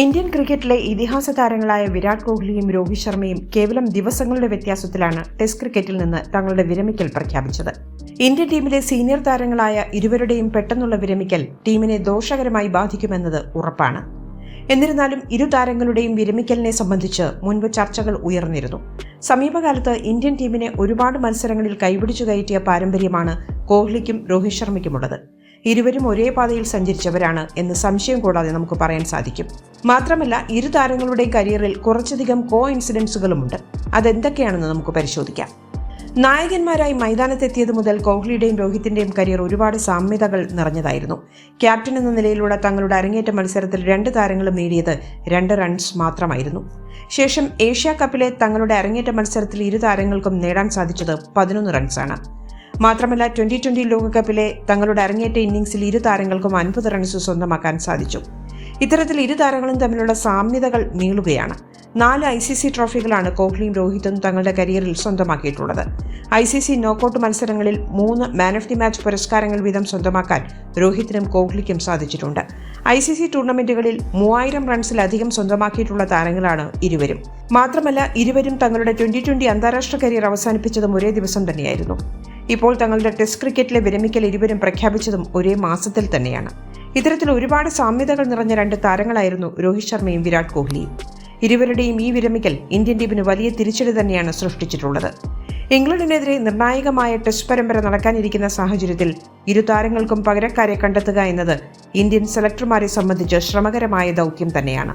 Indian ക്രിക്കറ്റിലെ ഇതിഹാസ താരങ്ങളായ വിരാട് കോഹ്ലിയും രോഹിത് ശർമ്മയും കേവലം ദിവസങ്ങളുടെ വ്യത്യാസത്തിലാണ് ടെസ്റ്റ് ക്രിക്കറ്റിൽ നിന്ന് തങ്ങളുടെ വിരമിക്കൽ പ്രഖ്യാപിച്ചത്. ഇന്ത്യൻ ടീമിലെ സീനിയർ താരങ്ങളായ ഇരുവരുടെയും പെട്ടെന്നുള്ള വിരമിക്കൽ ടീമിനെ ദോഷകരമായി ബാധിക്കുമെന്നത് ഉറപ്പാണ്. എന്നിരുന്നാലും ഇരു താരങ്ങളുടെയും വിരമിക്കലിനെ സംബന്ധിച്ച് മുൻപ് ചർച്ചകൾ ഉയർന്നിരുന്നു. സമീപകാലത്ത് ഇന്ത്യൻ ടീമിനെ ഒരുപാട് മത്സരങ്ങളിൽ കൈപിടിച്ചു കയറ്റിയ പാരമ്പര്യമാണ് കോഹ്ലിക്കും രോഹിത് ശർമ്മയ്ക്കുമുള്ളത്. ഇരുവരും ഒരേ പാതയിൽ സഞ്ചരിച്ചവരാണ് എന്ന് സംശയം കൂടാതെ നമുക്ക് പറയാൻ സാധിക്കും. മാത്രമല്ല ഇരു താരങ്ങളുടെയും കരിയറിൽ കുറച്ചധികം കോ ഇൻസിഡൻസുകളുമുണ്ട് അതെന്തൊക്കെയാണെന്ന് നമുക്ക് പരിശോധിക്കാം. നായകന്മാരായി മൈതാനത്തെത്തിയത് മുതൽ കോഹ്ലിയുടെയും രോഹിത്തിന്റെയും കരിയർ ഒരുപാട് സാമ്യതകൾ നിറഞ്ഞതായിരുന്നു. ക്യാപ്റ്റൻ എന്ന നിലയിലൂടെ തങ്ങളുടെ അരങ്ങേറ്റ മത്സരത്തിൽ രണ്ട് താരങ്ങളും നേടിയത് രണ്ട് റൺസ് മാത്രമായിരുന്നു. ശേഷം ഏഷ്യ കപ്പിലെ തങ്ങളുടെ അരങ്ങേറ്റ മത്സരത്തിൽ ഇരു താരങ്ങൾക്കും നേടാൻ സാധിച്ചത് പതിനൊന്ന് റൺസാണ്. മാത്രമല്ല ട്വന്റി ട്വന്റി ലോകകപ്പിലെ തങ്ങളുടെ അരങ്ങേറ്റ ഇന്നിംഗ്സിൽ ഇരു താരങ്ങൾക്കും അൻപത് റൺസ് സ്വന്തമാക്കാൻ സാധിച്ചു. ഇത്തരത്തിൽ ഇരു താരങ്ങളും തമ്മിലുള്ള സാമ്യതകൾ നീളുകയാണ്. നാല് ഐ സി സി ട്രോഫികളാണ് കോഹ്ലിയും രോഹിതും തങ്ങളുടെ കരിയറിൽ സ്വന്തമാക്കിയിട്ടുള്ളത്. ഐ സി സി നോക്കൌട്ട് മത്സരങ്ങളിൽ മൂന്ന് മാൻ ഓഫ് ദി മാച്ച് പുരസ്കാരങ്ങൾ വീതം സ്വന്തമാക്കാൻ രോഹിത്തിനും കോഹ്ലിക്കും സാധിച്ചിട്ടുണ്ട്. ഐ സി സി ടൂർണമെന്റുകളിൽ മൂവായിരം റൺസിലധികം സ്വന്തമാക്കിയിട്ടുള്ള താരങ്ങളാണ് ഇരുവരും. മാത്രമല്ല ഇരുവരും തങ്ങളുടെ ട്വന്റി ട്വന്റി അന്താരാഷ്ട്ര കരിയർ അവസാനിപ്പിച്ചതും ഒരേ ദിവസം തന്നെയായിരുന്നു. ഇപ്പോൾ തങ്ങളുടെ ടെസ്റ്റ് ക്രിക്കറ്റിലെ വിരമിക്കൽ ഇരുവരും പ്രഖ്യാപിച്ചതും ഒരേ മാസത്തിൽ തന്നെയാണ്. ഇത്തരത്തിൽ ഒരുപാട് സാമ്യതകൾ നിറഞ്ഞ രണ്ട് താരങ്ങളായിരുന്നു രോഹിത് ശർമ്മയും വിരാട് കോഹ്ലിയും ഇരുവരുടെയും ഈ വിരമിക്കൽ ഇന്ത്യൻ ടീമിന് വലിയ തിരിച്ചടി തന്നെയാണ് സൃഷ്ടിച്ചിട്ടുള്ളത്. ഇംഗ്ലണ്ടിനെതിരെ നിർണായകമായ ടെസ്റ്റ് പരമ്പര നടക്കാനിരിക്കുന്ന സാഹചര്യത്തിൽ ഇരു താരങ്ങൾക്കും പകരക്കാരെ കണ്ടെത്തുക എന്നത് ഇന്ത്യൻ സെലക്ടർമാരെ സംബന്ധിച്ച് ശ്രമകരമായ ദൗത്യം തന്നെയാണ്.